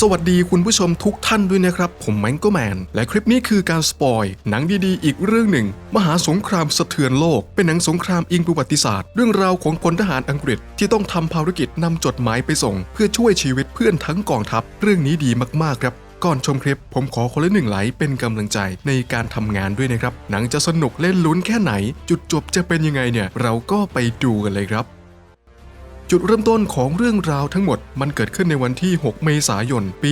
สวัสดีคุณผู้ชมทุกท่านด้วยนะครับ ผมแมงโกแมน และคลิปนี้คือการสปอย หนังดีๆ อีกเรื่องหนึ่ง มหาสงครามสะเทือนโลก เป็นหนังสงครามอิงประวัติศาสตร์ เรื่องราวของพลทหารอังกฤษ ที่ต้องทำภารกิจนำจดหมายไปส่ง เพื่อช่วยชีวิตเพื่อนทั้งกองทัพ เรื่องนี้ดีมากๆครับก่อนชมคลิป ผมขอคนละหนึ่งไลค์เป็นกำลังใจในการทำงานด้วยนะครับ หนังจะสนุกเล่นลุ้นแค่ไหน จุดจบจะเป็นยังไงเนี่ย เราก็ไปดูกันเลยครับ จุดเริ่มต้นของเรื่องราวทั้งหมดมันเกิดขึ้นในวันที่ 6 เมษายน ปี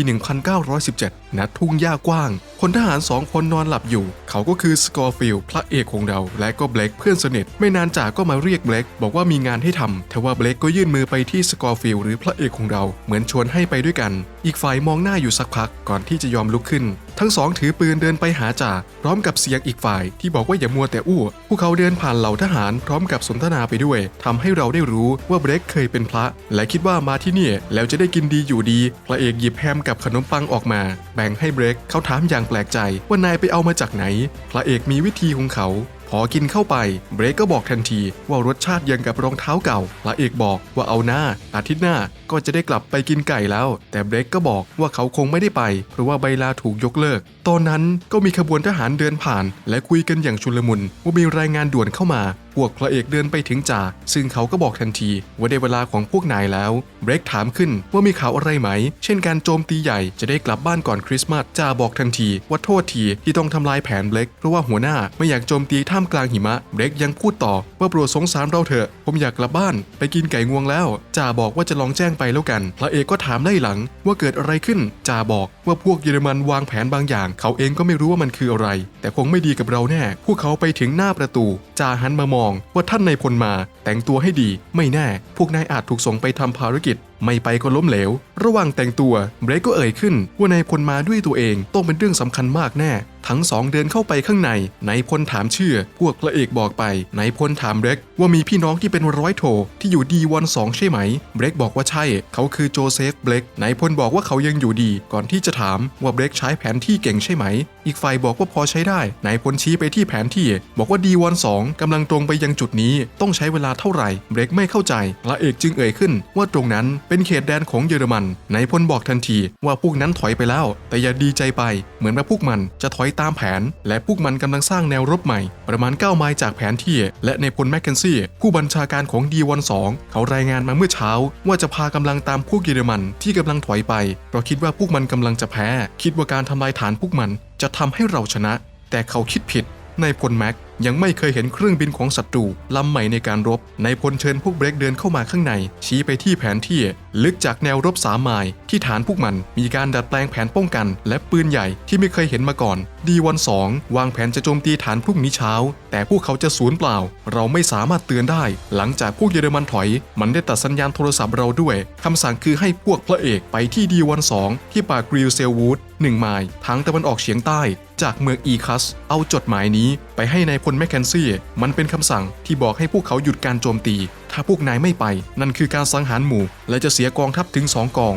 1917 ณ ทุ่งหญ้ากว้างพลทหารสองคนนอนหลับอยู่ เขาก็คือสกอร์ฟิล์พระเอกของเรา และก็เบลกเพื่อนสนิท ไม่นานจากก็มาเรียกเบลกบอกว่ามีงานให้ทำแต่ว่าเบลกก็ยื่นมือไปที่สกอร์ฟิลหรือพระเอกของเรา เหมือนชวนให้ไปด้วยกัน อีกฝ่ายมองหน้าอยู่สักพักก่อนที่จะยอมลุกขึ้น ทั้งสองถือปืนเดินไปหาจ่าพร้อมกับเสียงอีกฝ่ายที่บอกว่าอย่ามัวแต่อู้ พวกเขาเดินผ่านเหล่าทหารพร้อมกับสนทนาไปด้วยทำให้เราได้รู้ว่าเบรกเคยเป็นพระ และคิดว่ามาที่นี่แล้วจะได้กินดีอยู่ดี พระเอกหยิบแฮมกับขนมปังออกมา แบ่งให้เบรกเขาถามอย่างแปลกใจว่านายไปเอามาจากไหน พระเอกมีวิธีของเขา พอกินเข้าไปเบรกก็บอกทันทีว่ารสชาติยังกับรองเท้าเก่าพระเอกบอกว่าเอาหน้า อาทิตย์หน้าก็จะได้กลับไปกินไก่แล้ว แต่เบรกก็บอกว่าเขาคงไม่ได้ไป เพราะว่าใบลาถูกยกเลิก ตอนนั้นก็มีขบวนทหารเดินผ่าน และคุยกันอย่างชุลมุนว่ามีรายงานด่วนเข้ามา พวกพระเอกเดินไปถึงจ่าซึ่งเขาก็บอกทันทีว่าได้เวลาของพวกนายแล้ว เบรกถามขึ้นว่ามีข่าวอะไรไหม เช่นการโจมตีใหญ่จะได้กลับบ้านก่อนคริสต์มาสจ่าบอกทันทีว่าโทษทีที่ต้องทำลายแผนเบรกเพราะว่าหัวหน้าไม่อยากโจมตีท่ามกลางหิมะเบรกยังพูดต่อว่าโปรดสงสารเราเถอะ ผมอยากกลับบ้าน ไปกินไก่งวงแล้วจ่าบอกว่าจะลองแจ้งไปแล้วกัน พระเอกก็ถามไล่หลังว่าเกิดอะไรขึ้นจ่าบอกว่าพวกเยอรมันวางแผนบางอย่าง เขาเองก็ไม่รู้ว่ามันคืออะไร แต่คงไม่ดีกับเราแน่ พวกเขาไปถึงหน้าประตูจ่าหันมามองว่าท่านนายพลมาแต่งตัวให้ดีไม่แน่ พวกนายอาจถูกส่งไปทำภารกิจไม่ไปก็ล้มเหลว ระหว่างแต่งตัวเบรกก็เอ่ยขึ้น ว่านายพลมาด้วยตัวเองต้องเป็นเรื่องสำคัญมากแน่ ทั้งสองเดินเข้าไปข้างในนายพลถามชื่อ พวกพระเอกบอกไปนายพลถามเบรกว่ามีพี่น้องที่เป็นร้อยโท ที่อยู่ดีวันสองใช่ไหม เบรกบอกว่าใช่ เขาคือโจเซฟเบรกนายพลบอกว่าเขายังอยู่ดี ก่อนที่จะถามว่าเบรกใช้แผนที่เก่งใช่ไหม อีกฝ่ายบอกว่าพอใช้ได้นายพลชี้ไปที่แผนที่ บอกว่าดีวันสองกำลังตรงไปยังจุดนี้ ต้องใช้เวลาเท่าไหร่เบรกไม่เข้าใจพระเอกจึงเอ่ยขึ้นว่าตรงนั้นเป็นเขตแดนของเยอรมันนายพลบอกทันทีว่าพวกนั้นถอยไปแล้ว แต่อย่าดีใจไป เหมือนว่าพวกมันจะถอยตามแผน และพวกมันกำลังสร้างแนวรบใหม่ ประมาณ9ไมล์จากแผนที่ และในพลแมคเคนซี่ผู้บัญชาการของดีวันสองเขารายงานมาเมื่อเช้า ว่าจะพากำลังตามพวกเยอรมันที่กำลังถอยไปเพราะคิดว่าพวกมันกำลังจะแพ้ คิดว่าการทำลายฐานพวกมัน จะทำให้เราชนะ แต่เขาคิดผิดนายพลแม็ก ยังไม่เคยเห็นเครื่องบินของศัตรูลำใหม่ในการรบนายพลเชิญพวกเบรกเดินเข้ามาข้างใน ชี้ไปที่แผนที่ ลึกจากแนวรบสามไมล์ที่ฐานพวกมัน มีการดัดแปลงแผนป้องกัน และปืนใหญ่ที่ไม่เคยเห็นมาก่อน ดีวันสองวางแผนจะโจมตีฐานพรุ่งนี้เช้า แต่พวกเขาจะสูญเปล่า เราไม่สามารถเตือนได้ หลังจากพวกเยอรมันถอย มันได้ตัดสัญญาณโทรศัพท์เราด้วยคำสั่งคือให้พวกพระเอกไปที่ดีวันสองที่ป่ากริลเซลวูดหนึ่งไมล์ทางตะวันออกเฉียงใต้ จากเมืองอีคัส เอาจดหมายนี้ ไปให้ในายพลแมคเคนซี่ มันเป็นคำสั่งที่บอกให้พวกเขาหยุดการโจมตี ถ้าพวกนายไม่ไป นั่นคือการสังหารหมู่ และจะเสียกองทัพถึง 2 กอง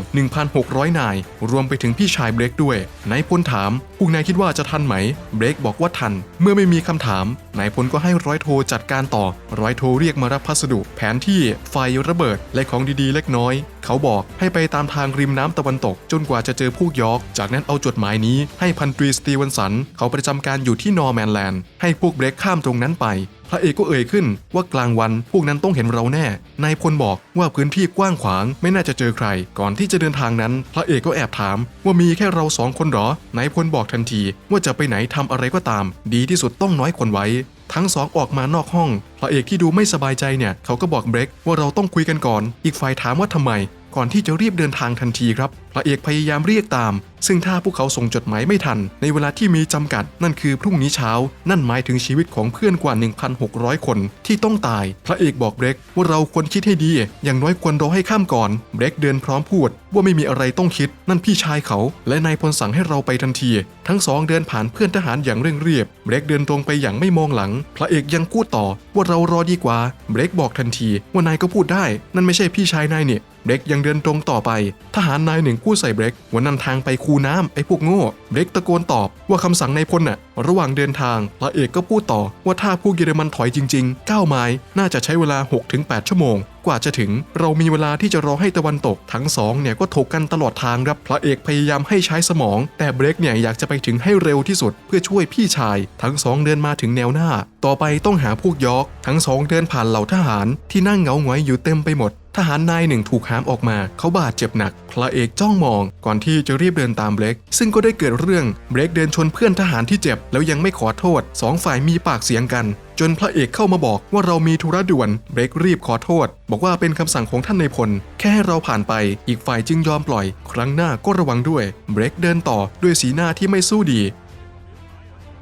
1,600 นาย รวมไปถึงพี่ชายเบรกด้วย นายพลถาม พวกนายคิดว่าจะทันไหม เบรกบอกว่าทัน เมื่อไม่มีคำถาม นายพลก็ให้ร้อยโทจัดการต่อ ร้อยโทเรียกมารับพัสดุ แผนที่ ไฟระเบิด และของดีๆ เล็กน้อย เขาบอกให้ไปตามทางริมน้ำตะวันตก จนกว่าจะเจอพวกยอก จากนั้นเอาจดหมายนี้ให้พันตรีสตีวันสัน เขาประจำการอยู่ที่นอร์แมนแลนด์ ให้พวกเบรกข้ามตรงนั้นไป พระเอกก็เอ่ยขึ้นว่ากลางวันพวกนั้นต้องเห็นเราแน่ นายพลบอกว่าพื้นที่กว้างขวางไม่น่าจะเจอใคร ก่อนที่จะเดินทางนั้น พระเอกก็แอบถาม ว่ามีแค่เราสองคนหรอนายพลบอกทันที ว่าจะไปไหนทำอะไรก็ตาม ดีที่สุดต้องน้อยคนไว้ ทั้งสองออกมานอกห้อง พระเอกที่ดูไม่สบายใจเนี่ยเขาก็บอกเบรกว่าเราต้องคุยกันก่อน อีกฝ่ายถามว่าทำไม ก่อนที่จะรีบเดินทางทันทีครับพระเอกพยายามเรียกตาม ซึ่งถ้าพวกเขาส่งจดหมายไม่ทัน ในเวลาที่มีจำกัด นั่นคือพรุ่งนี้เช้า นั่นหมายถึงชีวิตของเพื่อนกว่า 1,600 คนที่ต้องตาย พระเอกบอกเบรกว่าเราควรคิดให้ดี อย่างน้อยควรรอให้ข้ามก่อนเบรกเดินพร้อมพูด ว่าไม่มีอะไรต้องคิด นั่นพี่ชายเขา และนายพลสั่งให้เราไปทันที ทั้งสองเดินผ่านเพื่อนทหารอย่างเร่งรีบเบรกเดินตรงไปอย่างไม่มองหลัง พระเอกยังพูดต่อ ว่าเรารอดีกว่าเบรกบอกทันที ว่านายก็พูดได้ นั่นไม่ใช่พี่ชายนายเนี่ย เบรกยังเดินตรงต่อไป ทหารนายหนึ่งพูดใส่เบรกว่านันทางไปคูน้ำไอ้พวกโง่เบรกตะโกนตอบว่าคำสั่งนายพลน่ะ ระหว่างเดินทางพระเอกก็พูดต่อว่าถ้าพวกเยอรมันถอยจริงๆ 9 ไม้น่าจะใช้เวลา 6-8 ชั่วโมง กว่าจะถึง เรามีเวลาที่จะรอให้ตะวันตกทั้งสองเนี่ยก็ถกกันตลอดทางครับพระเอกพยายามให้ใช้สมอง แต่เบรกเนี่ยอยากจะไปถึงให้เร็วที่สุด เพื่อช่วยพี่ชาย ทั้งสองเดินมาถึงแนวหน้า ต่อไปต้องหาพวกยอกทั้งสองเดินผ่านเหล่าทหารที่นั่งเหงาหงอยอยู่เต็มไปหมด ทหารนายหนึ่งถูกหามออกมา เขาบาดเจ็บหนัก พระเอกจ้องมอง ก่อนที่จะรีบเดินตามเบรกซึ่งก็ได้เกิดเรื่องเบรกเดินชนเพื่อนทหารที่เจ็บ แล้วยังไม่ขอโทษสองฝ่ายมีปากเสียงกัน จนพระเอกเข้ามาบอกว่าเรามีธุระด่วนเบรกรีบขอโทษ บอกว่าเป็นคำสั่งของท่านในพล แค่ให้เราผ่านไป อีกฝ่ายจึงยอมปล่อย ครั้งหน้าก็ระวังด้วยเบรกเดินต่อด้วยสีหน้าที่ไม่สู้ดี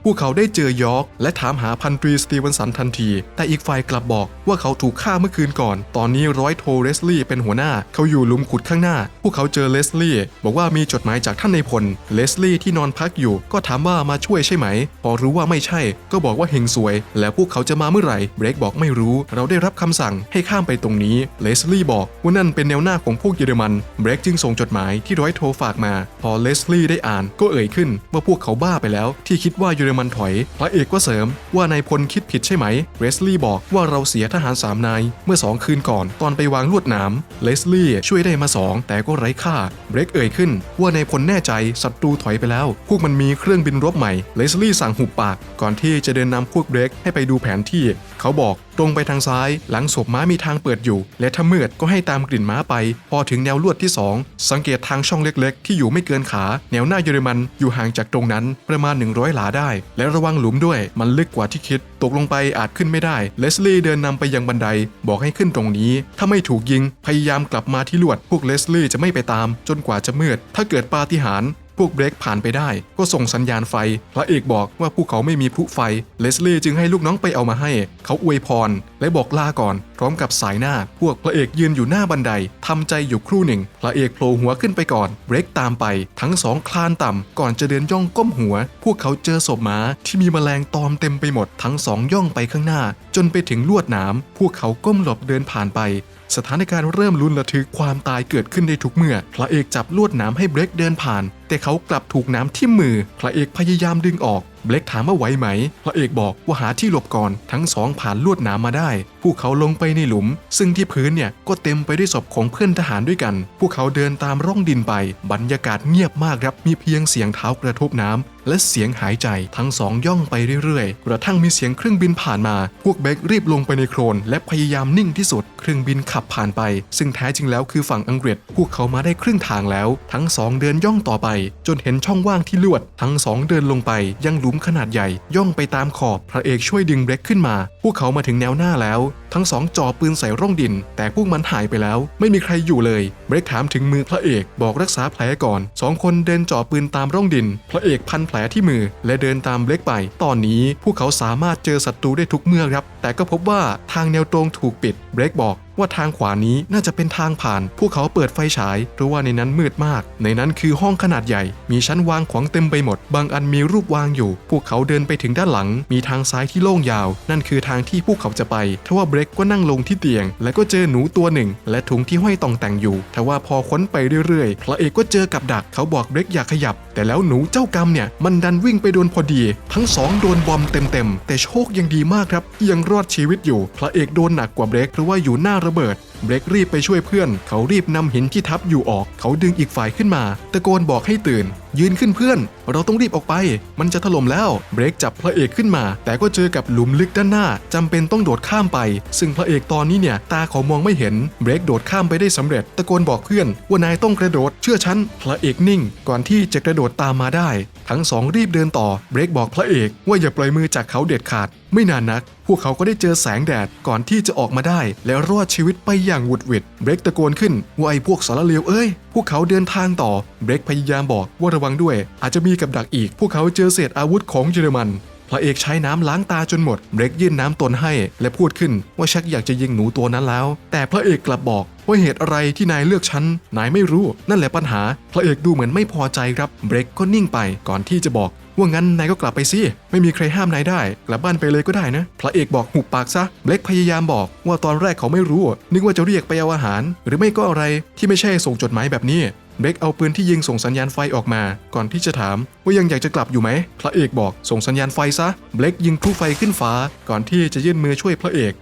วกเขาได้เจอยอร์กและถามหาพันตรีสตีเวนสันทันที แต่อีกฝ่ายกลับบอกว่าเขาถูกฆ่าเมื่อคืนก่อน ตอนนี้ร้อยโทเลสลี่เป็นหัวหน้า เขาอยู่ลุมขุดข้างหน้า พวกเขาเจอเลสลี่บอกว่ามีจดหมายจากท่านในพล เลสลี่ที่นอนพักอยู่ ก็ถามว่ามาช่วยใช่ไหม พอรู้ว่าไม่ใช่ ก็บอกว่าเฮงสวย แล้วพวกเขาจะมาเมื่อไหร่เบรกบอกไม่รู้ เราได้รับคำสั่งให้ข้ามไปตรงนี้ เลสลี่บอกว่านั่นเป็นแนวหน้าของพวกเยอรมัน เบรกจึงส่งจดหมายที่ร้อยโทฝากมา พอเลสลี่ได้อ่านก็เอ่ยขึ้นว่าพวกเขาบ้าไปแล้ว ที่คิดว่าเยอรมันถอย พระเอกก็เสริม ว่านายพลคิดผิดใช่ไหม เรสลี่บอกว่าเราเสียทหารสามนาย เมื่อสองคืนก่อนตอนไปวางลวดหนามเลสลี่ช่วยได้มาสองแต่ก็ไร้ค่า เบรกเอ่ยขึ้น ว่านายพลแน่ใจศัตรูถอยไปแล้ว พวกมันมีเครื่องบินรบใหม่เลสลี่สั่งหุบปาก ก่อนที่จะเดินนำพวกเบรกให้ไปดูแผนที่ เขาบอก ตรงไปทางซ้าย หลังศพม้ามีทางเปิดอยู่ และถ้ามืดก็ให้ตามกลิ่นม้าไป พอถึงแนวลวดที่ 2 สังเกตทางช่องเล็กๆ ที่อยู่ไม่เกินขา แนวหน้าเยอรมันอยู่ห่างจากตรงนั้นประมาณ 100 หลาได้ และระวังหลุมด้วยมันลึกกว่าที่คิด ตกลงไปอาจขึ้นไม่ได้ เลสลี่เดินนำไปยังบันได บอกให้ขึ้นตรงนี้ ถ้าไม่ถูกยิง พยายามกลับมาที่ลวด พวกเลสลี่จะไม่ไปตาม จนกว่าจะมืด ถ้าเกิดปาฏิหาริย์ พวกเบรกผ่านไปได้ ก็ส่งสัญญาณไฟ พระเอกบอกว่าพวกเขาไม่มีพลุไฟ เลสลี่จึงให้ลูกน้องไปเอามาให้ เขาอวยพร และบอกลาก่อน พร้อมกับสายหน้า พวกพระเอกยืนอยู่หน้าบันไดทำใจอยู่ครู่หนึ่ง พระเอกโผล่หัวขึ้นไปก่อนเบรกตามไป ทั้งสองคลานต่ำก่อนจะเดินย่องก้มหัว พวกเขาเจอศพม้าที่มีแมลงตอมเต็มไปหมด ทั้งสองย่องไปข้างหน้า จนไปถึงลวดหนามพวกเขาก้มหลบเดินผ่านไปสถานการณ์เริ่มลุ้นระทึกความตายเกิดขึ้นได้ทุกเมื่อ พระเอกจับลวดหนามให้เบรกเดินผ่าน แต่เขากลับถูกน้ำทิ่มมือ พระเอกพยายามดึงออก เบรกถามว่าไหวไหม พระเอกบอกว่าหาที่หลบก่อน ทั้งสองผ่านลวดหนามมาได้ พวกเขาลงไปในหลุม ซึ่งที่พื้นเนี่ยก็เต็มไปด้วยศพของเพื่อนทหารด้วยกัน พวกเขาเดินตามร่องดินไป บรรยากาศเงียบมากครับ มีเพียงเสียงเท้ากระทบน้ำ และเสียงหายใจทั้งสองย่องไปเรื่อยๆ กระทั่งมีเสียงเครื่องบินผ่านมา พวกเบครีบลงไปในโคลนและพยายามนิ่งที่สุด เครื่องบินขับผ่านไป ซึ่งแท้จริงแล้วคือฝั่งอังกฤษ พวกเขามาได้ครึ่งทางแล้ว ทั้งสองเดินย่องต่อไป จนเห็นช่องว่างที่ลวด ทั้งสองเดินลงไป ยังหลุมขนาดใหญ่ ย่องไปตามขอบ พระเอกช่วยดึงเบรกขึ้นมา พวกเขามาถึงแนวหน้าแล้วทั้งสองจ่อปืนใส่ร่องดิน แต่พวกมันหายไปแล้ว ไม่มีใครอยู่เลยเบรกถามถึงมือพระเอกบอกรักษาแผลก่อนสองคนเดินจ่อปืนตามร่องดิน พระเอกพันแผลที่มือ และเดินตามเบรกไป ตอนนี้พวกเขาสามารถเจอศัตรูได้ทุกเมื่อครับ แต่ก็พบว่าทางแนวตรงถูกปิดเบรกบอก ว่าทางขวานี้น่าจะเป็นทางผ่าน พวกเขาเปิดไฟฉาย เพราะว่าในนั้นมืดมาก ในนั้นคือห้องขนาดใหญ่ มีชั้นวางของเต็มไปหมด บางอันมีรูปวางอยู่ พวกเขาเดินไปถึงด้านหลัง มีทางซ้ายที่โล่งยาว นั่นคือทางที่พวกเขาจะไป ทว่าเบรกก็นั่งลงที่เตียง และก็เจอหนูตัวหนึ่ง และถุงที่ห้อยต่องแต่งอยู่ ทว่าพอค้นไปเรื่อยๆ พระเอกก็เจอกับดัก เขาบอกเบรกอย่าขยับ แต่แล้วหนูเจ้ากรรมเนี่ย มันดันวิ่งไปโดนพอดี ทั้งสองโดนบอมเต็มๆ แต่โชคยังดีมากครับ ยังรอดชีวิตอยู่ พระเอกโดนหนักกว่าเบรกเพราะว่าอยู่หน้าระเบิด เบรกรีบไปช่วยเพื่อน เขารีบนำหินที่ทับอยู่ออก เขาดึงอีกฝ่ายขึ้นมา ตะโกนบอกให้ตื่น ยืนขึ้นเพื่อน เราต้องรีบออกไป มันจะถล่มแล้ว เบรกจับพระเอกขึ้นมา แต่ก็เจอกับหลุมลึกด้านหน้าจำเป็นต้องโดดข้ามไป ซึ่งพระเอกตอนนี้เนี่ยตาเขามองไม่เห็น เบรกโดดข้ามไปได้สำเร็จ ตะโกนบอกเพื่อน ว่านายต้องกระโดด เชื่อฉัน พระเอกนิ่ง ก่อนที่จะกระโดดตามมาได้ ทั้งสองรีบเดินต่อเบรกบอกพระเอกว่าอย่าปล่อยมือจากเขาเด็ดขาด ไม่นานนัก พวกเขาก็ได้เจอแสงแดดก่อนที่จะออกมาได้ และรอดชีวิตไปอย่างหวุดหวิดเบรกตะโกนขึ้นว่าไอ้พวกสารเลวเอ้ย พวกเขาเดินทางต่อเบรกพยายามบอกว่าระวังด้วย อาจจะมีกับดักอีก พวกเขาเจอเศษอาวุธของเยอรมันพระเอกใช้น้ำล้างตาจนหมดเบรกยื่นน้ำตนให้ และพูดขึ้นว่าชักอยากจะยิงหนูตัวนั้นแล้ว แต่พระเอกกลับบอก ว่าเหตุอะไรที่นายเลือกฉัน นายไม่รู้ นั่นแหละปัญหา พระเอกดูเหมือนไม่พอใจครับ เบรกก็นิ่งไปก่อนที่จะบอก ว่างั้นนายก็กลับไปสิไม่มีใครห้ามนายได้ กลับบ้านไปเลยก็ได้นะ พระเอกบอกหุบปากซะ เบลกพยายามบอกว่าตอนแรกเขาไม่รู้ นึกว่าจะเรียกไปเอาอาหาร หรือไม่ก็อะไรที่ไม่ใช่ส่งจดหมายแบบนี้เบรกเอาปืนที่ยิงส่งสัญญาณไฟออกมา ก่อนที่จะถามว่ายังอยากจะกลับอยู่ไหม พระเอกบอกส่งสัญญาณไฟซะ เบรกยิงพลุไฟขึ้นฟ้า ก่อนที่จะยื่นมือช่วยพระเอก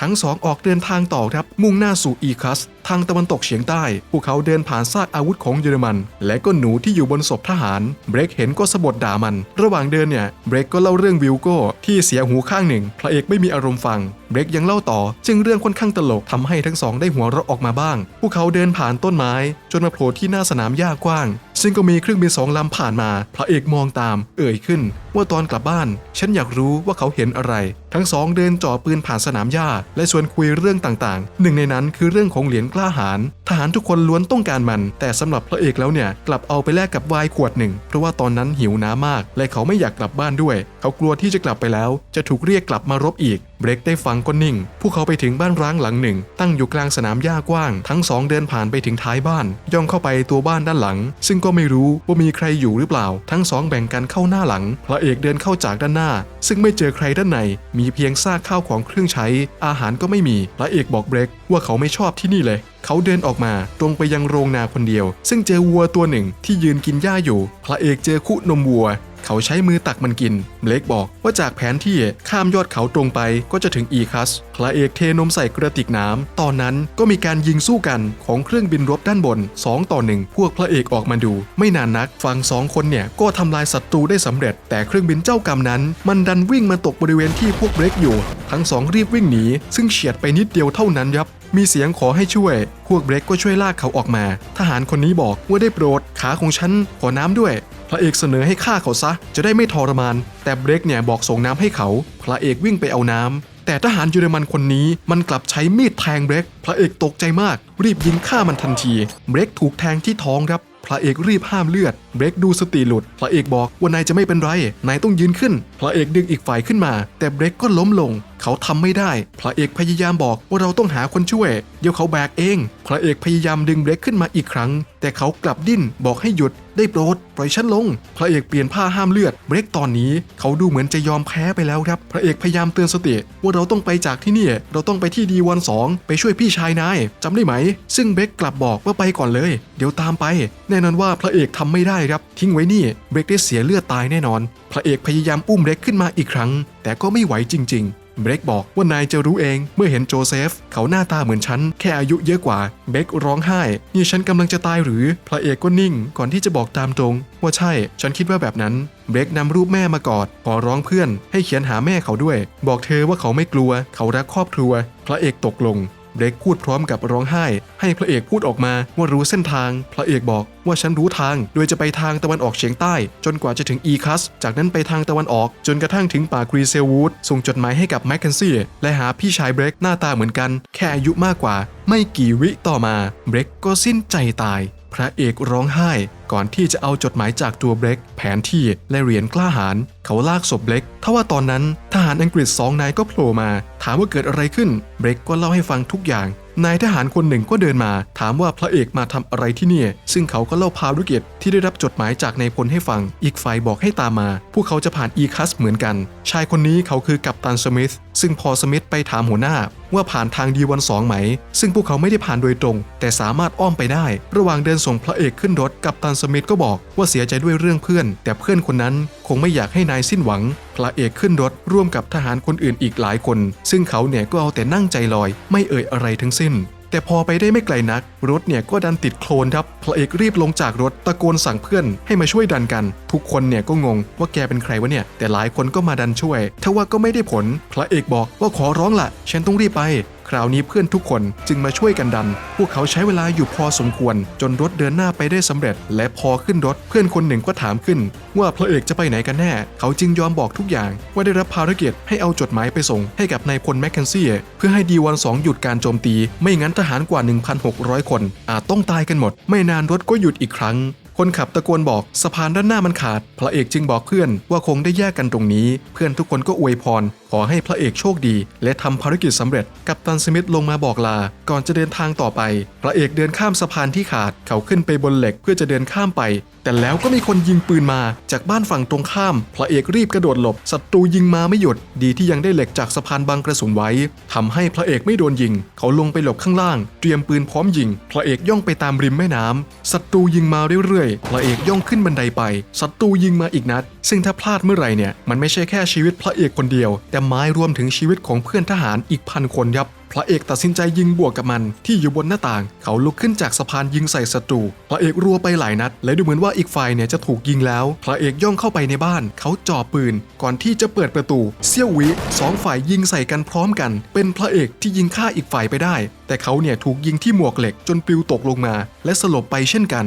ทั้งสองออกเดินทางต่อครับ มุ่งหน้าสู่อีคัส ทางตะวันตกเฉียงใต้ พวกเขาเดินผ่านซากอาวุธของเยอรมัน และก็หนูที่อยู่บนศพทหาร เบรกเห็นก็สะบดด่ามัน ระหว่างเดินเนี่ย เบรกก็เล่าเรื่องวิลโก้ที่เสียหูข้างหนึ่ง พระเอกไม่มีอารมณ์ฟัง เบรกยังเล่าต่อ จึงเรื่องค่อนข้างตลกทำให้ทั้งสองได้หัวเราะออกมาบ้าง พวกเขาเดินผ่านต้นไม้ จนมาโผล่ที่หน้าสนามหญ้ากว้าง ซึ่งก็มีเครื่องบินสองลำผ่านมา พระเอกมองตาม เอ่ยขึ้นว่าตอนกลับบ้าน ฉันอยากรู้ว่าเขาเห็นอะไร ทั้งสองเดินจ่อปืนผ่านสนามหญ้า และชวนคุยเรื่องต่างๆ หนึ่งในนั้นคือเรื่องของเหรียญกล้าหาญทหารทุกคนล้วนต้องการมัน แต่สำหรับพระเอกแล้วเนี่ย กลับเอาไปแลกกับไวน์ขวดหนึ่ง เพราะว่าตอนนั้นหิวน้ำมาก และเขาไม่อยากกลับบ้านด้วย เขากลัวที่จะกลับไปแล้ว จะถูกเรียกกลับมารบอีกเบรกได้ฟังก็นิ่ง พวกเขาไปถึงบ้านร้างหลังหนึ่ง ตั้งอยู่กลางสนามหญ้ากว้าง ทั้งสองเดินผ่านไปถึงท้ายบ้าน ย่องเข้าไปตัวบ้านด้านหลัง ซึ่งก็ไม่รู้ว่ามีใครอยู่หรือเปล่า ทั้งสองแบ่งกันเข้าหน้าหลังพระเอกเดินเข้าจากด้านหน้า ซึ่งไม่เจอใครด้านใน มีเพียงซากข้าวของเครื่องใช้ อาหารก็ไม่มีพระเอกบอกเบรกว่าเขาไม่ชอบที่นี่เลย เขาเดินออกมาตรงไปยังโรงนาคนเดียว ซึ่งเจอวัวตัวหนึ่งที่ยืนกินหญ้าอยู่ พระเอกเจอคุนมวัว เขาใช้มือตักมันกิน เบลกบอกว่าจากแผนที่ข้ามยอดเขาตรงไปก็จะถึงอีคัส พระเอกเทนมใส่กระติกน้ำตอนนั้นก็มีการยิงสู้กันของเครื่องบินรบด้านบน 2 ต่อหนึ่งพวกพระเอกออกมาดู ไม่นานนักฝั่งสองคนเนี่ยก็ทำลายศัตรูได้สำเร็จ แต่เครื่องบินเจ้ากรรมนั้น มันดันวิ่งมาตกบริเวณที่พวกเบลกอยู่ ทั้งสองรีบวิ่งหนีซึ่งเฉียดไปนิดเดียวเท่านั้นยับมีเสียงขอให้ช่วย พวกเบรกก็ช่วยลากเขาออกมา ทหารคนนี้บอกว่าได้โปรด ขาของฉันขอน้ำด้วย พระเอกเสนอให้ฆ่าเขาซะ จะได้ไม่ทรมาน แต่เบรกเนี่ยบอกส่งน้ำให้เขา พระเอกวิ่งไปเอาน้ำแต่ทหารเยอรมันคนนี้มันกลับใช้มีดแทงเบรกพระเอกตกใจมาก รีบยิงฆ่ามันทันที เบรกถูกแทงที่ท้องครับ พระเอกรีบห้ามเลือดเบรกดูสติหลุด พระเอกบอกว่านายจะไม่เป็นไร นายต้องยืนขึ้น พระเอกดึงอีกฝ่ายขึ้นมา แต่เบรกก็ล้มลง เขาทำไม่ได้ พระเอกพยายามบอกว่าเราต้องหาคนช่วย เดี๋ยวเขาแบกเอง พระเอกพยายามดึงเบรกขึ้นมาอีกครั้ง แต่เขากลับดิ้นบอกให้หยุด ได้โปรดปล่อยฉันลง พระเอกเปลี่ยนผ้าห้ามเลือด เบรกตอนนี้ เขาดูเหมือนจะยอมแพ้ไปแล้วครับ พระเอกพยายามเตือนสติว่าเราต้องไปจากที่นี่ เราต้องไปที่ดีวันสองไปช่วยพี่ชายนายจำได้ไหม ซึ่งเบรกกลับบอกว่าไปก่อนเลย เดี๋ยวตามไป แน่นอนว่าพระเอกทำไม่ได้ครับ ทิ้งไว้นี่เบรกได้เสียเลือดตายแน่นอน พระเอกพยายามอุ้มเบรกขึ้นมาอีกครั้ง แต่ก็ไม่ไหวจริง ๆ เบรกบอกว่านายจะรู้เองเมื่อเห็นโจเซฟ เขาหน้าตาเหมือนฉัน แค่อายุเยอะกว่า เบรกร้องไห้ นี่ฉันกำลังจะตายหรือ พระเอกก็นิ่ง ก่อนที่จะบอกตามตรง ว่าใช่ ฉันคิดว่าแบบนั้น เบรกนำรูปแม่มากอด ขอร้องเพื่อน ให้เขียนหาแม่เขาด้วย บอกเธอว่าเขาไม่กลัว เขารักครอบครัว พระเอกตกลง เบรกพูดพร้อมกับร้องไห้ ให้พระเอกพูดออกมาว่ารู้เส้นทาง พระเอกบอกว่าฉันรู้ทาง โดยจะไปทางตะวันออกเฉียงใต้ จนกว่าจะถึงอีคัส จากนั้นไปทางตะวันออก จนกระทั่งถึงป่ากรีเซลวูดส่งจดหมายให้กับแมคเคนซี่และหาพี่ชายเบรกหน้าตาเหมือนกัน แค่อายุมากกว่า ไม่กี่วิต่อมาเบรกก็สิ้นใจตาย ระเอกร้องไห้ ก่อนที่จะเอาจดหมายจากตัวเบรกแผนที่และเหรียญกล้าหาญเขาลากศพเบรกทว่าตอนนั้นทหารอังกฤษสองนายก็โผล่มา ถามว่าเกิดอะไรขึ้นเบรกก็เล่าให้ฟังทุกอย่างนายทหารคนหนึ่งก็เดินมา ถามว่าพระเอกมาทำอะไรที่นี่ ซึ่งเขาก็เล่าภารกิจที่ได้รับจดหมายจากนายพลให้ฟัง อีกฝ่ายบอกให้ตามมา พวกเขาจะผ่านอีคัสเหมือนกัน ชายคนนี้เขาคือกัปตันสมิธซึ่งพอสมิธไปถามหัวหน้า ว่าผ่านทางดีวันสองไหม ซึ่งพวกเขาไม่ได้ผ่านโดยตรง แต่สามารถอ้อมไปได้ ระหว่างเดินส่งพระเอกขึ้นรถกัปตันสมิธก็บอกว่าเสียใจด้วยเรื่องเพื่อน แต่เพื่อนคนนั้นคงไม่อยากให้นายสิ้นหวัง พระเอกขึ้นรถร่วมกับทหารคนอื่นอีกหลายคน ซึ่งเขาเนี่ยก็เอาแต่นั่งใจลอย ไม่เอ่ยอะไรทั้งสิ้น แต่พอไปได้ไม่ไกลนัก รถเนี่ยก็ดันติดโคลนครับพระเอกรีบลงจากรถตะโกนสั่งเพื่อนให้มาช่วยดันกัน ทุกคนเนี่ยก็งงว่าแกเป็นใครวะเนี่ย แต่หลายคนก็มาดันช่วยทว่าก็ไม่ได้ผล พระเอกบอกว่าขอร้องละฉันต้องรีบไป คราวนี้เพื่อนทุกคนจึงมาช่วยกันดัน พวกเขาใช้เวลาอยู่พอสมควร จนรถเดินหน้าไปได้สำเร็จ และพอขึ้นรถเพื่อนคนหนึ่งก็ถามขึ้น ว่าพระเอกจะไปไหนกันแน่ เขาจึงยอมบอกทุกอย่าง ว่าได้รับภารกิจให้เอาจดหมายไปส่งให้กับนายพลแมคเคนซี่เพื่อให้ดีวันสองหยุดการโจมตี ไม่งั้นทหารกว่า 1,600 คน อาจต้องตายกันหมด ไม่นานรถก็หยุดอีกครั้งคนขับตะโกนบอกสะพานด้านหน้ามันขาด พระเอกจึงบอกเพื่อนว่าคงได้แยกกันตรงนี้ เพื่อนทุกคนก็อวยพร ขอให้พระเอกโชคดี และทำภารกิจสำเร็จ กัปตันสมิธลงมาบอกลา ก่อนจะเดินทางต่อไป พระเอกเดินข้ามสะพานที่ขาด เขาขึ้นไปบนเหล็กเพื่อจะเดินข้ามไป แต่แล้วก็มีคนยิงปืนมา จากบ้านฝั่งตรงข้าม พระเอกรีบกระโดดหลบ ศัตรูยิงมาไม่หยุด ดีที่ยังได้เหล็กจากสะพานบังกระสุนไว้ทำให้พระเอกไม่โดนยิง เขาลงไปหลบข้างล่าง เตรียมปืนพร้อมยิง พระเอกย่องไปตามริมแม่น้ำศัตรูยิงมาเรื่อยๆ พระเอกย่องขึ้นบันไดไป ศัตรูยิงมาอีกนัด ซึ่งถ้าพลาดเมื่อไหร่เนี่ย มันไม่ใช่แค่ชีวิตพระเอกคนเดียว แต่หมายรวมถึงชีวิตของเพื่อนทหารอีกพันคนยับ พระเอกตัดสินใจยิงบวกกับมันที่อยู่บนหน้าต่าง เขาลุกขึ้นจากสะพานยิงใส่ศัตรู พระเอกรัวไปหลายนัด และดูเหมือนว่าอีกฝ่ายเนี่ยจะถูกยิงแล้ว พระเอกย่องเข้าไปในบ้าน เขาจ่อปืน ก่อนที่จะเปิดประตูเสี้ยววิสองฝ่ายยิงใส่กันพร้อมกัน เป็นพระเอกที่ยิงฆ่าอีกฝ่ายไปได้ แต่เขาเนี่ยถูกยิงที่หมวกเหล็กจนปลิวตกลงมา และสลบไปเช่นกัน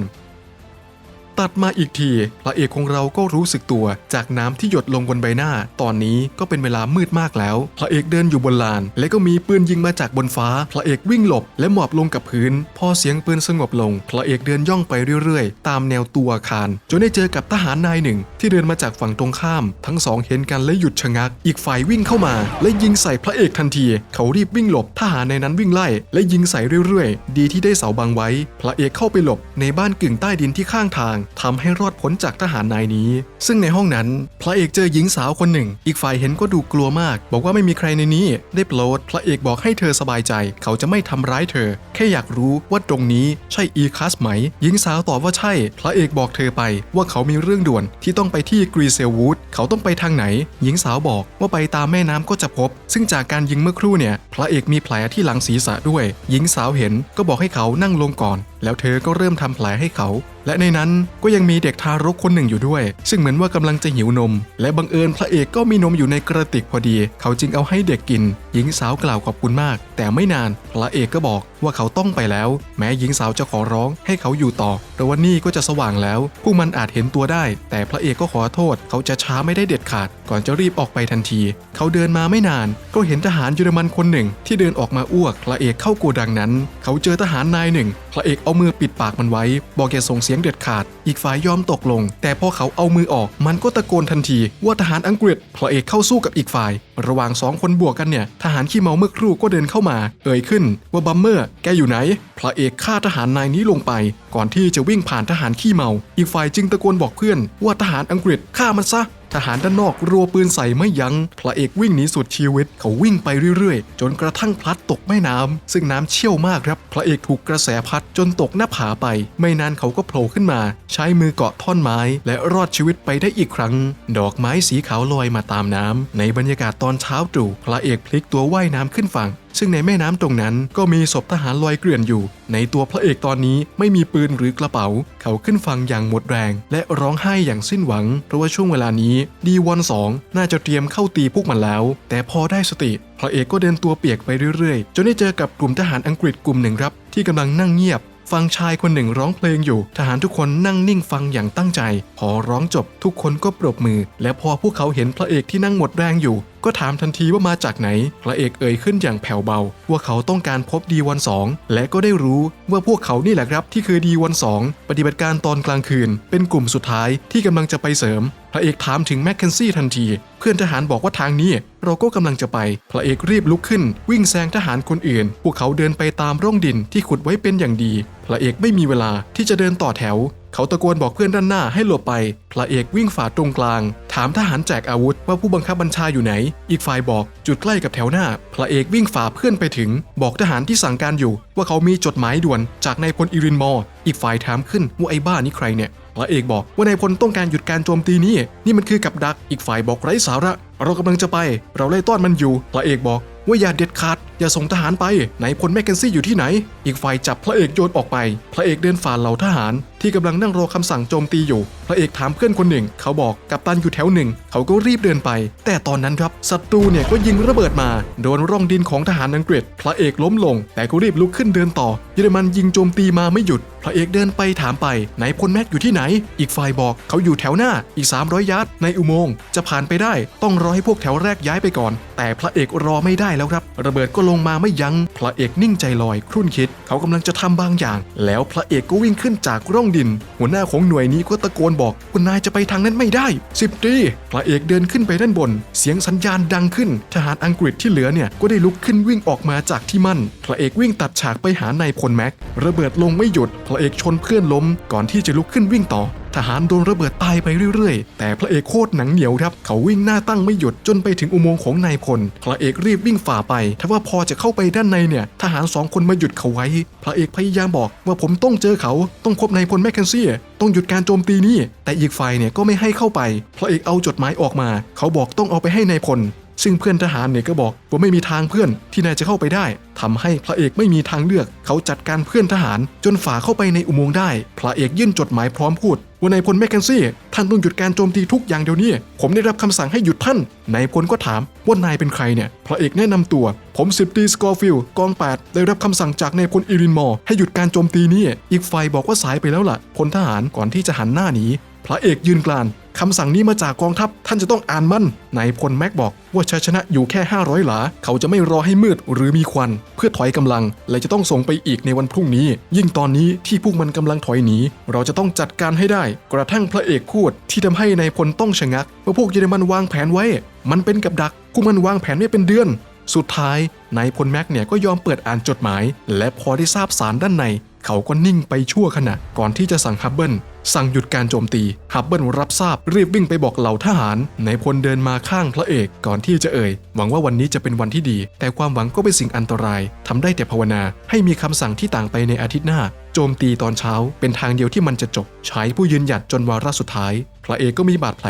ตัดมาอีกที พระเอกของเราก็รู้สึกตัว จากน้ำที่หยดลงบนใบหน้า ตอนนี้ก็เป็นเวลามืดมากแล้ว พระเอกเดินอยู่บนลาน และก็มีปืนยิงมาจากบนฟ้า พระเอกวิ่งหลบ และหมอบลงกับพื้น พอเสียงปืนสงบลง พระเอกเดินย่องไปเรื่อยๆ ตามแนวตัวอาคาร จนได้เจอกับทหารนายหนึ่ง ที่เดินมาจากฝั่งตรงข้าม ทั้งสองเห็นกันและหยุดชะงัก อีกฝ่ายวิ่งเข้ามา และยิงใส่พระเอกทันที เขารีบวิ่งหลบ ทหารในนั้นวิ่งไล่ และยิงใส่เรื่อยๆ ดีที่ได้เสาบังไว้ พระเอกเข้าไปหลบในบ้านกึ่งใต้ดินที่ข้างทางทำให้รอดพ้นจากทหารนายนี้ ซึ่งในห้องนั้น พระเอกเจอหญิงสาวคนหนึ่ง อีกฝ่ายเห็นก็ดูกลัวมาก บอกว่าไม่มีใครในนี้ ได้โปรด พระเอกบอกให้เธอสบายใจ เขาจะไม่ทำร้ายเธอ แค่อยากรู้ว่าตรงนี้ใช่อีคัสไหม หญิงสาวตอบว่าใช่ พระเอกบอกเธอไป ว่าเขามีเรื่องด่วนที่ต้องไปที่กรีเซลวูดเขาต้องไปทางไหน หญิงสาวบอกว่าไปตามแม่น้ำก็จะพบ ซึ่งจากการยิงเมื่อครู่เนี่ย พระเอกมีแผลที่หลังศีรษะด้วย หญิงสาวเห็นก็บอกให้เขานั่งลงก่อน แล้วเธอก็เริ่มทำแผลให้เขา และในนั้นก็ยังมีเด็กทารกคนหนึ่งอยู่ด้วย ซึ่งเหมือนว่ากำลังจะหิวนม และบังเอิญพระเอกก็มีนมอยู่ในกระติกพอดี เขาจึงเอาให้เด็กกิน หญิงสาวกล่าวขอบคุณมาก แต่ไม่นานพระเอกก็บอกว่าเขาต้องไปแล้ว แม้หญิงสาวจะขอร้องให้เขาอยู่ต่อแต่ว่านี่ก็จะสว่างแล้วพวกมันอาจเห็นตัวได้ แต่พระเอกก็ขอโทษ เขาจะช้าไม่ได้เด็ดขาด ก่อนจะรีบออกไปทันที เขาเดินมาไม่นาน ก็เห็นทหารเยอรมันคนหนึ่ง ที่เดินออกมาอ้วกพระเอกเข้าโกดังนั้น เขาเจอทหารนายหนึ่งพระเอกเอามือปิดปากมันไว้ บอกอย่าส่งเสียงเด็ดขาด อีกฝ่ายยอมตกลง แต่พอเขาเอามือออก มันก็ตะโกนทันที ว่าทหารอังกฤษพระเอกเข้าสู้กับอีกฝ่าย ระหว่างสองคนบวกกันเนี่ยทหารขี้เมาเมื่อครู่ก็เดินเข้ามา เอ่ยขึ้น ว่าบัมเมอร์แกอยู่ไหน พระเอกฆ่าทหารนายนี้ลงไป ก่อนที่จะวิ่งผ่านทหารขี้เมา อีกฝ่ายจึงตะโกนบอกเพื่อน ว่าทหารอังกฤษฆ่ามันซะ ทหารด้านนอกรัวปืนใส่ไม่ยัง้ง พระเอกวิ่งหนีสุดชีวิต เขาวิ่งไปเรื่อยๆ จนกระทั่งพลัดตกแม่น้ำซึ่งน้ำเชี่ยวมากครับ พระเอกถูกกระแสพัดจนตกหน้าผาไป ไม่นานเขาก็โผล่ขึ้นมา ใช้มือเกาะท่อนไม้ และรอดชีวิตไปได้อีกครั้ง ดอกไม้สีขาวลอยมาตามน้ำในบรรยากาศตอนเช้าตรู่พระเอกพลิกตัวว่ายน้ำขึ้นฝั่งซึ่งในแม่น้ำตรงนั้นก็มีศพทหารลอยเกลื่อนอยู่ ในตัวพระเอกตอนนี้ไม่มีปืนหรือกระเป๋า เขาขึ้นฝั่งอย่างหมดแรง และร้องไห้อย่างสิ้นหวัง เพราะว่าช่วงเวลานี้ดีวันสองน่าจะเตรียมเข้าตีพวกมันแล้ว แต่พอได้สติ พระเอกก็เดินตัวเปียกไปเรื่อยๆ จนได้เจอกับกลุ่มทหารอังกฤษกลุ่มหนึ่งครับที่กำลังนั่งเงียบฟังชายคนหนึ่งร้องเพลงอยู่ ทหารทุกคนนั่งนิ่งฟังอย่างตั้งใจ พอร้องจบทุกคนก็ปรบมือ และพอพวกเขาเห็นพระเอกที่นั่งหมดแรงอยู่ ก็ถามทันทีว่ามาจากไหน พระเอกเอ่ยขึ้นอย่างแผ่วเบา ว่าเขาต้องการพบดีวันสองและก็ได้รู้ว่าพวกเขานี่แหละครับที่คือดีวันสองปฏิบัติการตอนกลางคืน เป็นกลุ่มสุดท้ายที่กำลังจะไปเสริม พระเอกถามถึงแมคเคนซี่ทันที เพื่อนทหารบอกว่าทางนี้เราก็กำลังจะไป พระเอกรีบลุกขึ้น วิ่งแซงทหารคนอื่น พวกเขาเดินไปตามร่องดินที่ขุดไว้เป็นอย่างดี ระเอกไม่มีเวลาที่จะเดินต่อแถว เขาตะโกนบอกเพื่อนด้านหน้าให้หลบไป พระเอกวิ่งฝ่าตรงกลาง ถามทหารแจกอาวุธว่าผู้บังคับบัญชาอยู่ไหน อีกฝ่ายบอกจุดใกล้กับแถวหน้า พระเอกวิ่งฝ่าเพื่อนไปถึง บอกทหารที่สั่งการอยู่ ว่าเขามีจดหมายด่วนจากนายพลอิรินมอร์อีกฝ่ายถามขึ้นว่าไอ้บ้านี่ใครเนี่ยพระเอกบอกว่านายพลต้องการหยุดการโจมตีนี้นี่มันคือกับดัก อีกฝ่ายบอกไร้สาระ เรากำลังจะไป เราไล่ต้อนมันอยู่ พระเอกบอกว่าอย่าเด็ดขาด อย่าส่งทหารไปไหนพลแมคเคนซี่อยู่ที่ไหน อีกฝ่ายจับพระเอกโยนออกไป พระเอกเดินฝ่าเหล่าทหาร ที่กำลังนั่งรอคำสั่งโจมตีอยู่ พระเอกถามเพื่อนคนหนึ่ง เขาบอกกัปตันอยู่แถวหนึ่ง เขาก็รีบเดินไป แต่ตอนนั้นครับศัตรูเนี่ยก็ยิงระเบิดมา โดนร่องดินของทหารอังกฤษ พระเอกล้มลง แต่ก็รีบลุกขึ้นเดินต่อเยอรมันยิงโจมตีมาไม่หยุด พระเอกเดินไปถามไปไหนพลแม็กอยู่ที่ไหน อีกฝ่ายบอกเขาอยู่แถวหน้าอีก 300ยาร์ดในอุโมงค์จะผ่านไปได้ ต้องรอให้พวกแถวแรกย้ายไปก่อน แต่พระเอกรอไม่ได้แล้วครับ ระเบิดก็ลงมาไม่ยัง้ง พระเอกนิ่งใจลอย ครุ่นคิด เขากำลังจะทำบางอย่าง แล้วพระเอกก็วิ่งขึ้นจากร่องดิน หัวหน้าของหน่วยนี้ก็ตะโกนบอกว่านายจะไปทางนั้นไม่ได้สิบตีพระเอกเดินขึ้นไปด้านบน เสียงสัญญาณดังขึ้น ทหารอังกฤษที่เหลือเนี่ยก็ได้ลุกขึ้นวิ่งออกมาจากที่มั่น พระเอกวิ่งตัดฉากไปหานายพลแม็ก ระเบิดลงไม่หยุด พระเอกชนเพื่อนล้ม ก่อนที่จะลุกขึ้นวิ่งต่อ ทหารโดนระเบิดตายไปเรื่อยๆ แต่พระเอกโคตรหนังเหนียวครับ เขาวิ่งหน้าตั้งไม่หยุดจนไปถึงอุโมงค์ของนายพล พระเอกรีบวิ่งฝ่าไปถ้าว่าพอจะเข้าไปด้านในเนี่ย ทหารสองคนมาหยุดเขาไว้ พระเอกพยายามบอกว่าผมต้องเจอเขา ต้องพบนายพลแมคเคนซี่ ต้องหยุดการโจมตีนี่ แต่อีกฝ่ายเนี่ยก็ไม่ให้เข้าไป พระเอกเอาจดหมายออกมา เขาบอกต้องเอาไปให้นายพล ซึ่งเพื่อนทหารเนี่ยก็บอกว่าไม่มีทางเพื่อนที่นายจะเข้าไปได้ทำให้พระเอกไม่มีทางเลือก เขาจัดการเพื่อนทหาร จนฝ่าเข้าไปในอุโมงค์ได้ พระเอกยื่นจดหมายพร้อมพูดว่านายพลแมคเคนซี่ท่านต้องหยุดการโจมตีทุกอย่างเดี๋ยวนี้ ผมได้รับคำสั่งให้หยุดท่านนายพลก็ถามว่านายเป็นใครเนี่ย พระเอกแนะนำตัว ผมสิบตีสกอร์ฟิลกองแปดได้รับคำสั่งจากนายพลอิรินมอร์ให้หยุดการโจมตีนี้อีกฝ่ายบอกว่าสายไปแล้วล่ะพลทหารก่อนที่จะหันหน้าหนีพระเอกยืนกลาน คำสั่งนี้มาจากกองทัพท่านจะต้องอ่านมันนายพลแม็กบอกว่าชัยชนะอยู่แค่ 500 หลา เขาจะไม่รอให้มืดหรือมีควัน เพื่อถอยกำลัง และจะต้องส่งไปอีกในวันพรุ่งนี้ ยิ่งตอนนี้ที่พวกมันกำลังถอยหนี เราจะต้องจัดการให้ได้ กระทั่งพระเอกพูด ที่ทำให้นายพลต้องชะงักว่าพวกเยอรมันวางแผนไว้ มันเป็นกับดักพวกมันวางแผนไว้เป็นเดือน สุดท้ายนายพลแม็กเนี่ยก็ยอมเปิดอ่านจดหมาย และพอได้ทราบสารด้านใน เขาก็นิ่งไปชั่วขณะ ก่อนที่จะสั่งฮับเบิลสั่งหยุดการโจมตีฮับเบิลรับทราบรีบวิ่งไปบอกเหล่าทหารนายพลเดินมาข้างพระเอกก่อนที่จะเอ่ย หวังว่าวันนี้จะเป็นวันที่ดี แต่ความหวังก็เป็นสิ่งอันตรายทำได้แต่ภาวนาให้มีคำสั่งที่ต่างไปในอาทิตย์หน้า โจมตีตอนเช้า เป็นทางเดียวที่มันจะจบ ใช้ผู้ยืนหยัดจนวาระสุดท้าย พระเอกก็มีบาดแผล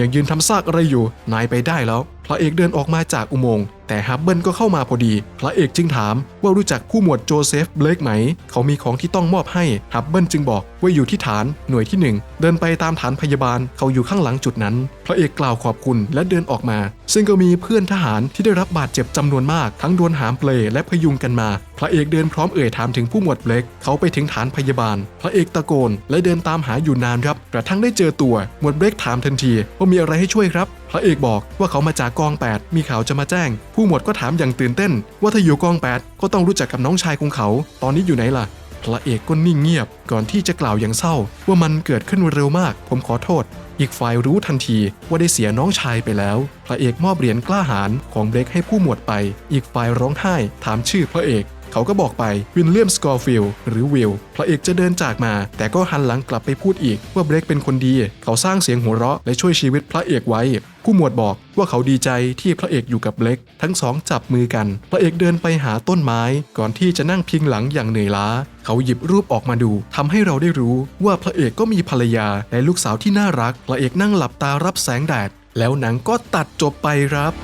ยังยืนทำซากอะไรอยู่ นายไปได้แล้วพระเอกเดินออกมาจากอุโมงค์แต่ฮับเบิลก็เข้ามาพอดี พระเอกจึงถามว่ารู้จักผู้หมวดโจเซฟเบลกไหม เขามีของที่ต้องมอบให้ ฮับเบิลจึงบอกว่าอยู่ที่ฐานหน่วยที่หนึ่งเดินไปตามฐานพยาบาลเขาอยู่ข้างหลังจุดนั้น พระเอกกล่าวขอบคุณและเดินออกมา ซึ่งก็มีเพื่อนทหารที่ได้รับบาดเจ็บจำนวนมาก ทั้งโดนหามเปลและพยุงกันมา พระเอกเดินพร้อมเอ่ยถามถึงผู้หมวดเบลกเขาไปถึงฐานพยาบาล พระเอกตะโกน และเดินตามหาอยู่นานครับกระทั่งได้เจอตัวหมวดเบลกถามทันทีว่ามีอะไรให้ช่วยครับ ระเอกบอกว่าเขามาจากกอง 8 มีข่าวจะมาแจ้ง ผู้หมวดก็ถามอย่างตื่นเต้น ว่าถ้าอยู่กอง 8 ก็ต้องรู้จักกับน้องชายของเขา ตอนนี้อยู่ไหนล่ะ พระเอกก็นิ่งเงียบ ก่อนที่จะกล่าวอย่างเศร้า ว่ามันเกิดขึ้นเร็วมาก ผมขอโทษ อีกฝ่ายรู้ทันทีว่าได้เสียน้องชายไปแล้ว พระเอกมอบเหรียญกล้าหาญของเบรกให้ผู้หมวดไป อีกฝ่ายร้องไห้ ถามชื่อพระเอก เขาก็บอกไปวินเลียมสกอร์ฟิลหรือวิลพระเอกจะเดินจากมา แต่ก็หันหลังกลับไปพูดอีก ว่าเบรกเป็นคนดี เขาสร้างเสียงหัวเราะและช่วยชีวิตพระเอกไว้ ผู้หมวดบอกว่าเขาดีใจที่พระเอกอยู่กับเบรกทั้งสองจับมือกัน พระเอกเดินไปหาต้นไม้ ก่อนที่จะนั่งพิงหลังอย่างเหนื่อยล้า เขาหยิบรูปออกมาดูทำให้เราได้รู้ว่าพระเอกก็มีภรรยาและลูกสาวที่น่ารัก พระเอกนั่งหลับตารับแสงแดด แล้วหนังก็ตัดจบไปครับ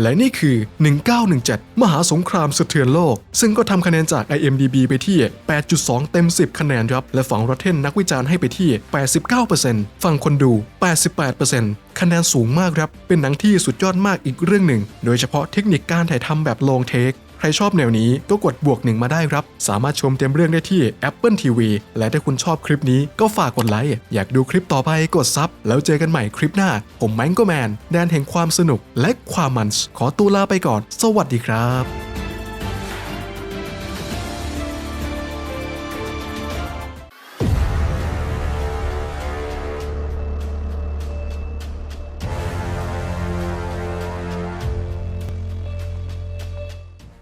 และนี่คือ 1917 มหาสงครามสะเทือนโลก ซึ่งก็ทำคะแนนจาก IMDB ไปที่ 8.2 เต็ม 10 คะแนนครับ และฝั่งรัตเทนนักวิจารณ์ให้ไปที่ 89%ฝั่งคนดู 88%คะแนนสูงมากครับ เป็นหนังที่สุดยอดมากอีกเรื่องหนึ่ง โดยเฉพาะเทคนิคการถ่ายทำแบบลองเทค ใครชอบแนวนี้ก็กดบวกหนึ่งมาได้ครับ สามารถชมเต็มเรื่องได้ที่ Apple TV และถ้าคุณชอบคลิปนี้ก็ฝากกดไลค์ อยากดูคลิปต่อไปกดซับ แล้วเจอกันใหม่คลิปหน้า ผมแมงโกแมน แดนแห่งความสนุกและความมัน ขอตัวลาไปก่อน สวัสดีครับ